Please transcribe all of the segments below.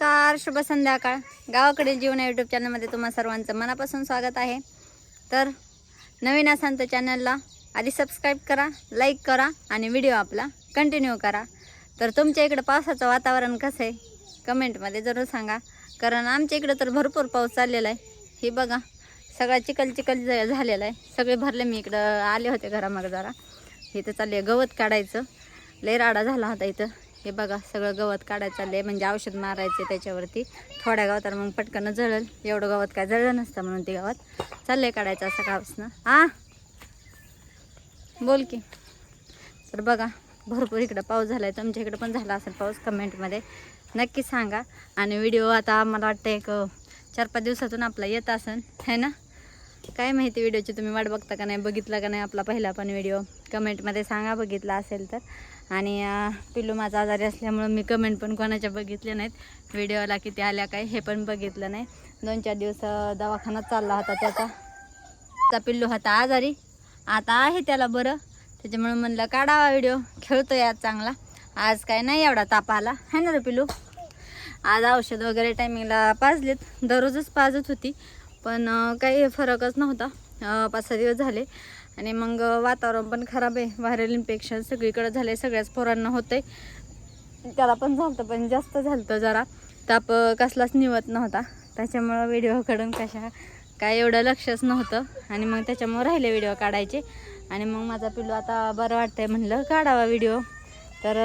नमस्कार शुभ संध्याकाळ. गावाकडील जीवन यूट्यूब चॅनलमध्ये तुम्हा सर्वांचं मनापासून स्वागत आहे. तर नवीन असाल तर चॅनलला आधी सबस्क्राईब करा लाईक करा आणि व्हिडिओ आपला कंटिन्यू करा. तर तुमच्या इकडं पावसाचं वातावरण कसं आहे? कमेंटमध्ये जरूर सांगा. कारण आमच्या इकडं तर भरपूर पाऊस चाललेला आहे. हे बघा सगळा चिकल चिकल ज- झालेला आहे. सगळे भरले मी इकडं आले होते घरामागं जरा. इथं चालले गवत काढायचं. लय राडा झाला होता इथं. हे बघा सगळं गवत काढायचं चाललंय. म्हणजे औषध मारायचे त्याच्यावरती. थोड्या गवताला मग पटकन जळल. एवढं गवत काय जळलं नसतं म्हणून ते गवत चाललंय काढायचं असं कापासनं आ? बोल की. तर बघा भरपूर इकडं पाऊस झाला आहे तुमच्या इकडं पण झाला असेल पाऊस कमेंटमध्ये. नक्की सांगा. आणि व्हिडिओ आता मला वाटतं एक चार पाच दिवसातून आपला येत असेल. है ना? काय माहिती व्हिडिओची तुम्ही वाट बघता का नाही बघितला का नाही आपला पहिला पण व्हिडिओ? कमेंटमध्ये सांगा बघितला असेल तर. आणि पिल्लू माझा आजारी असल्यामुळं मी कमेंट पण कोणाच्या बघितल्या नाहीत. व्हिडिओला किती आल्या काय हे पण बघितलं नाही. दोन चार दिवस अं, दवाखाना चालला होता त्याचा. त्याचा पिल्लू होता आजारी. आता आहे त्याला बरं. त्याच्यामुळे म्हणलं काढावा व्हिडिओ. खेळतो आज चांगला. आज काय नाही एवढा ताप आला. है ना रे पिल्लू? आज औषध वगैरे टायमिंगला पाजलेत. दररोजच पाजत होती. पण काही फरकच नव्हता. पाच सहा दिवस झाले. आणि मग वातावरण पण खराब आहे. व्हायरल इन्फेक्शन सगळीकडे झाले सगळ्याच पोरांना होतंय. त्याला पण झालं पण जास्त झालं जरा. ताप कसलाच निवत नव्हता. त्याच्यामुळं व्हिडिओकडून कशा काय एवढं लक्षच नव्हतं. आणि मग त्याच्यामुळं राहिले व्हिडिओ काढायचे. आणि मग माझा पिल्लू आता बरं वाटतंय म्हणलं काढावा व्हिडिओ तर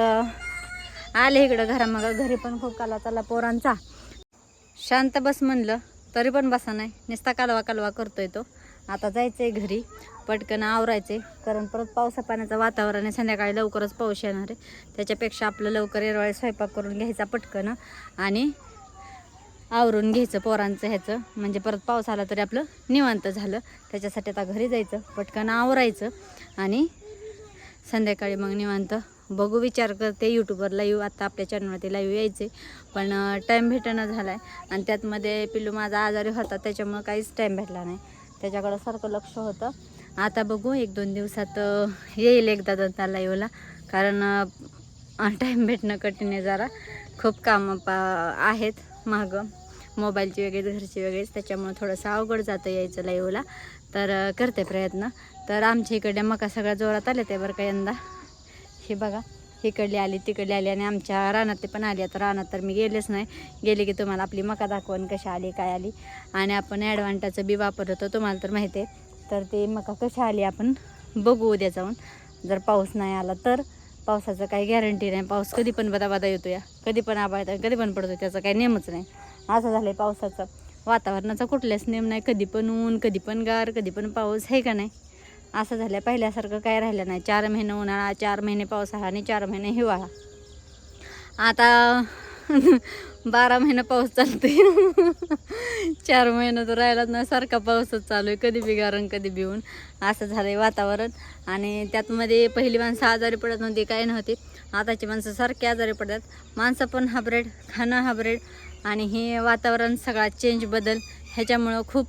आले इकडं घरामागं. घरी पण खूप काला चालला पोरांचा. शांत बस म्हणलं. तरी पण बसा नाही. नुसता कालवा कालवा करतोय तो. आता जायचंय घरी. पटकन आवरायचे कारण परत पावसा पाण्याचं वातावरण आहे. संध्याकाळी लवकरच पाऊस येणार आहे. त्याच्यापेक्षा आपलं लवकर येरवाळी स्वयंपाक करून घ्यायचा पटकन. आणि आवरून घ्यायचं पोरांचं ह्याचं. म्हणजे परत पाऊस आला तरी आपलं निवांत झालं. त्याच्यासाठी आता घरी जायचं. पटकन आवरायचं. आणि संध्याकाळी मग निवांत बघू विचार करते यूट्यूबवर येऊ. आता आपल्या चॅनलवरती लाईव्ह यायचे पण टाईम भेटणं झाला आहे आणि त्यातमध्ये पिल्लू माझा आजारी होता त्याच्यामुळं काहीच टाईम भेटला नाही. त्याच्याकडं सारखं लक्ष होतं. आता बघू एक दोन दिवसात येईल एकदा दोनदा लाईव्हला कारण टाईम भेटणं कठीण आहे जरा. खूप कामं पा आहेत मागं. मोबाईलची वेगळी घरची वेगळीच त्याच्यामुळं थोडंसं अवघड जातं यायचं लाईव्हला तर करते प्रयत्न. तर आमच्या इकडे मका सगळ्या जोरात आले ते बरं का यंदा. हे बघा इकडली आली तिकडली आली आणि आमच्या रानातले पण आले. आता रानात तर मी गेलेच नाही. गेले की तुम्हाला आपली मका दाखवून कशा आली काय आली. आणि आपण ॲडव्हान्टाचं बी वापरतो तुम्हाला तर माहिती आहे. तर ते मका कशा आली आपण बघू उद्या जाऊन. जर पाऊस नाही आला तर पावसाचं काही गॅरंटी नाही. पाऊस कधी पण बदा बदा येतो या कधी पण आबा येतो कधी पण पडतो त्याचा काही नेमच नाही. असं झालं आहे पावसाचं. वातावरणाचा कुठलाच नेम नाही. कधी पण ऊन कधी पण गार कधी पण पाऊस आहे का नाही? असं झालं. पहिल्यासारखं काय राहिलं नाही. चार महिने उन्हाळा चार महिने पावसाळा आणि चार महिने हिवाळा. आता बारा महिने पाऊस चालते चार महिने तर राहिलाच नाही. सारखा पाऊसच चालू आहे. कधी बी गारण कधी बिऊन असं झालं आहे वातावरण. आणि त्यातमध्ये पहिली माणसं आजारी पडत नव्हती काय नव्हती. आताची माणसं सारखी आजारी पडतात. माणसं पण हाब्रेड खाणं हाब्रेड. आणि हे वातावरण सगळा चेंज बदल ह्याच्यामुळं खूप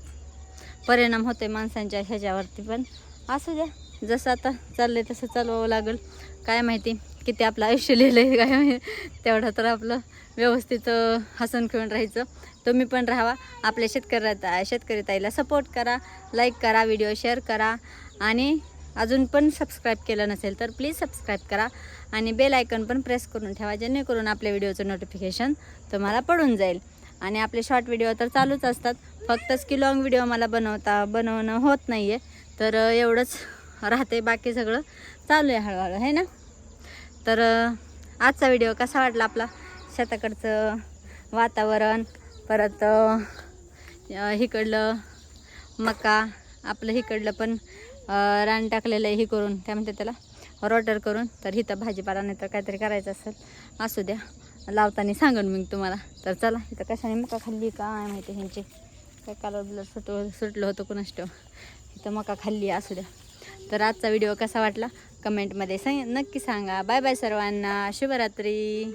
परिणाम होते माणसांच्या ह्याच्यावरती पण. असू द्या. जसं आता चाललं आहे तसं चालवावं लागेल. काय माहिती किती आपलं आयुष्य लिहिलं आहे काय माहिती. तेवढं तर आपलं व्यवस्थित हसन हसून खेळून राहायचं. तुम्ही पण राहावा. आपल्या शेतकऱ्या शेतकरी ताईला सपोर्ट करा. लाईक करा व्हिडिओ शेअर करा. आणि अजून पण सबस्क्राईब केलं नसेल तर प्लीज सबस्क्राईब करा. आणि बेल आयकन पण प्रेस करून ठेवा जेणेकरून आपल्या व्हिडिओचं नोटिफिकेशन तुम्हाला पडून जाईल. आणि आपले शॉर्ट व्हिडिओ तर चालूच असतात. फक्तच की लॉंग व्हिडिओ मला बनवता बनवणं होत नाही आहे तर एवढंच राहते बाकी सगळं. चालू आहे हळूहळू आहे ना? तर आजचा व्हिडिओ कसा वाटला आपला? शेताकडचं वातावरण परत इकडलं मका आपलं इकडलं पण रान टाकलेलं आहे हे करून काय म्हणते त्याला? रोटर करून. तर इथं भाजीपाला नाही तर काहीतरी करायचं असेल असू द्या. लावताना सांगन मी तुम्हाला. तर चला इथं कशाने मका खाल्ली? काय माहिती ह्यांची? काय कालर ब्लड सुट सुटलं होतं कुणाष्ट तर इथं मका खाल्ली असू द्या. तर आजचा व्हिडिओ कसा वाटला? कमेंटमध्ये सांग नक्की सांगा. बाय बाय सर्वांना. शुभरात्री.